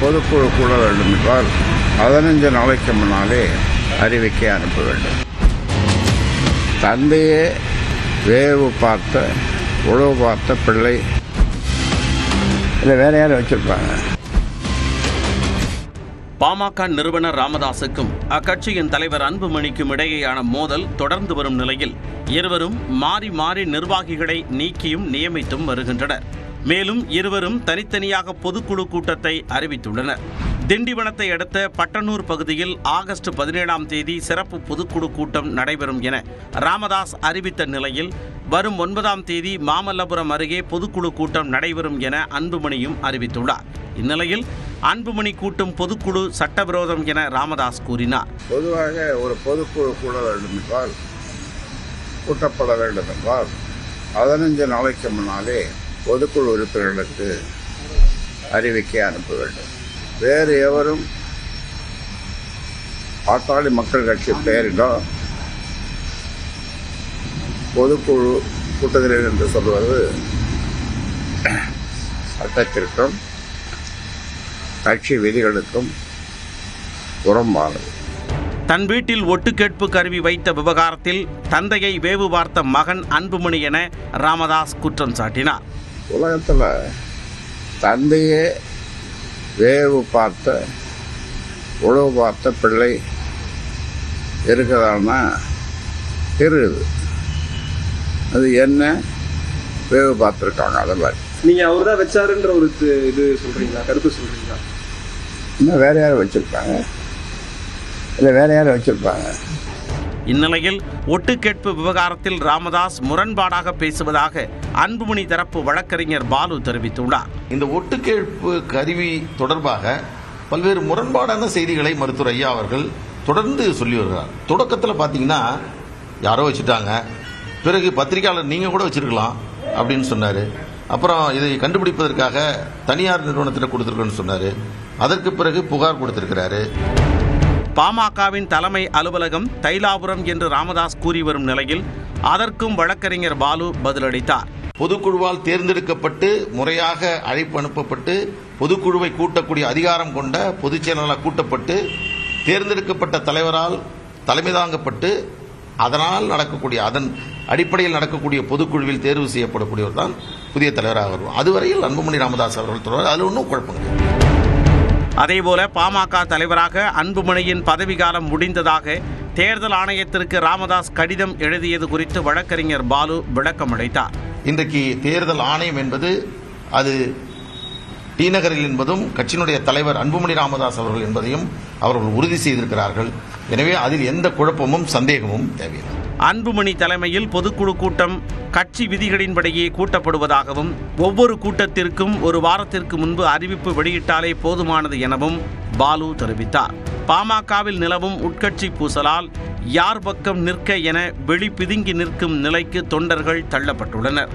பொதுக்குழு கூட வேண்டும் என்றால் பதினஞ்சு நாளைக்கு முன்னாலே அறிவிக்கை அனுப்ப வேண்டும். தந்தையே வேவு பார்த்த உழவு பார்த்த பிள்ளை. இல்லை வேற யாரும் வச்சிருப்பாங்க. பாமக நிறுவனர் ராமதாசுக்கும் அக்கட்சியின் தலைவர் அன்புமணிக்கும் இடையேயான மோதல் தொடர்ந்து வரும் நிலையில் இருவரும் மாறி மாறி நிர்வாகிகளை நீக்கியும் நியமித்தும் வருகின்றனர். மேலும் இருவரும் தனித்தனியாக பொதுக்குழு கூட்டத்தை அறிவித்துள்ளனர். திண்டிவனத்தை அடுத்த பட்டனூர் பகுதியில் ஆகஸ்ட் பதினேழாம் தேதி சிறப்பு பொதுக்குழு கூட்டம் நடைபெறும் என ராமதாஸ் அறிவித்த நிலையில் வரும் ஒன்பதாம் தேதி மாமல்லபுரம் அருகே பொதுக்குழு கூட்டம் நடைபெறும் என அன்புமணியும் அறிவித்துள்ளார். இந்நிலையில் அன்புமணி கூட்டும் பொதுக்குழு சட்டவிரோதம் என ராமதாஸ் கூறினார். பொதுவாக ஒரு பொதுக்குழு கூட வேண்டும் என்றால் கூட்டப்பட வேண்டும் என்றால் பதினஞ்சு நாளைக்கு முன்னாலே பொதுக்குழு உறுப்பினர்களுக்கு அறிவிக்கை அனுப்ப வேண்டும். வேறு எவரும் பாட்டாளி மக்கள் கட்சி பெயரிலோ பொதுக்குழு கூட்டுகிறேன் என்று சொல்வது சட்டத்திற்கும் கட்சி விதிகளுக்கும் புறம்பானது. தன் வீட்டில் ஒட்டுக்கேட்பு கருவி வைத்த விவகாரத்தில் தந்தையை வேவு பார்த்த மகன் அன்புமணி என ராமதாஸ் குற்றம் சாட்டினார். உலகத்தில் தந்தையே வேவு பார்த்த உழவு பார்த்த பிள்ளை இருக்கிறான்னா இருக்குது அது என்ன? வேவு பார்த்துருக்காங்க அதை மாதிரி. நீங்க அவர் தான் வச்சாருன்ற ஒரு இது சொல்றீங்களா? கருத்து சொல்றீங்களா? இன்னும் வேற யாரும் வச்சுருப்பாங்க? இல்லை வேற யாரும் வச்சுருப்பாங்க? இந்நிலையில் ஒட்டுக்கேட்பு விவகாரத்தில் ராமதாஸ் முரண்பாடாக பேசுவதாக அன்புமணி தரப்பு வழக்கறிஞர் பாலு தெரிவித்துள்ளார். இந்த ஒட்டுக்கேட்பு கருவி தொடர்பாக பல்வேறு முரண்பாடான செய்திகளை மருத்துவர் ஐயா அவர்கள் தொடர்ந்து சொல்லி வருகிறார். தொடக்கத்தில் பார்த்தீங்கன்னா யாரோ வச்சுட்டாங்க. பிறகு பத்திரிகையாளர் நீங்கள் கூட வச்சுருக்கலாம் அப்படின்னு சொன்னார். அப்புறம் இதை கண்டுபிடிப்பதற்காக தனியார் நிறுவனத்தில் கொடுத்துருக்கோன்னு சொன்னார். அதற்கு பிறகு புகார் கொடுத்துருக்கிறாரு. பாமகவின் தலைமை அலுவலகம் தைலாபுரம் என்று ராமதாஸ் கூறி வரும் நிலையில் அதற்கும் வழக்கறிஞர் பாலு பதிலளித்தார். பொதுக்குழுவால் தேர்ந்தெடுக்கப்பட்டு முறையாக அழைப்பு அனுப்பப்பட்டு பொதுக்குழுவை கூட்டக்கூடிய அதிகாரம் கொண்ட பொதுச் செயலாளர் கூட்டப்பட்டு தேர்ந்தெடுக்கப்பட்ட தலைவரால் தலைமை தாங்கப்பட்டு அதனால் நடக்கக்கூடிய அதன் அடிப்படையில் நடக்கக்கூடிய பொதுக்குழுவில் தேர்வு செய்யப்படக்கூடியவர் தான் புதிய தலைவராக வருவார். அதுவரையில் அன்புமணி ராமதாஸ் அவர்கள் தொடர் அதில் ஒன்றும் குழப்பம் அதேபோல பாமக தலைவராக அன்புமணியின் பதவிக்காலம் முடிந்ததாக தேர்தல் ஆணையத்திற்கு ராமதாஸ் கடிதம் எழுதியது குறித்து வழக்கறிஞர் பாலு விளக்கம் அளித்தார். இன்றைக்கு தேர்தல் ஆணையம் என்பது அது டி நகரில் என்பதும் கட்சியினுடைய தலைவர் அன்புமணி ராமதாஸ் அவர்கள் என்பதையும் அவர்கள் உறுதி செய்திருக்கிறார்கள். எனவே அதில் எந்த குழப்பமும் சந்தேகமும் தேவையில்லை. அன்புமணி தலைமையில் பொதுக்குழு கூட்டம் கட்சி விதிகளின்படியே கூட்டப்படுவதாகவும் ஒவ்வொரு கூட்டத்திற்கும் ஒரு வாரத்திற்கு முன்பு அறிவிப்பு வெளியிட்டாலே போதுமானது எனவும் பாலு தெரிவித்தார். பாமகவில் நிலவும் உட்கட்சி பூசலால் யார் பக்கம் நிற்க என வெளி பிதுங்கி நிற்கும் நிலைக்கு தொண்டர்கள் தள்ளப்பட்டுள்ளனர்.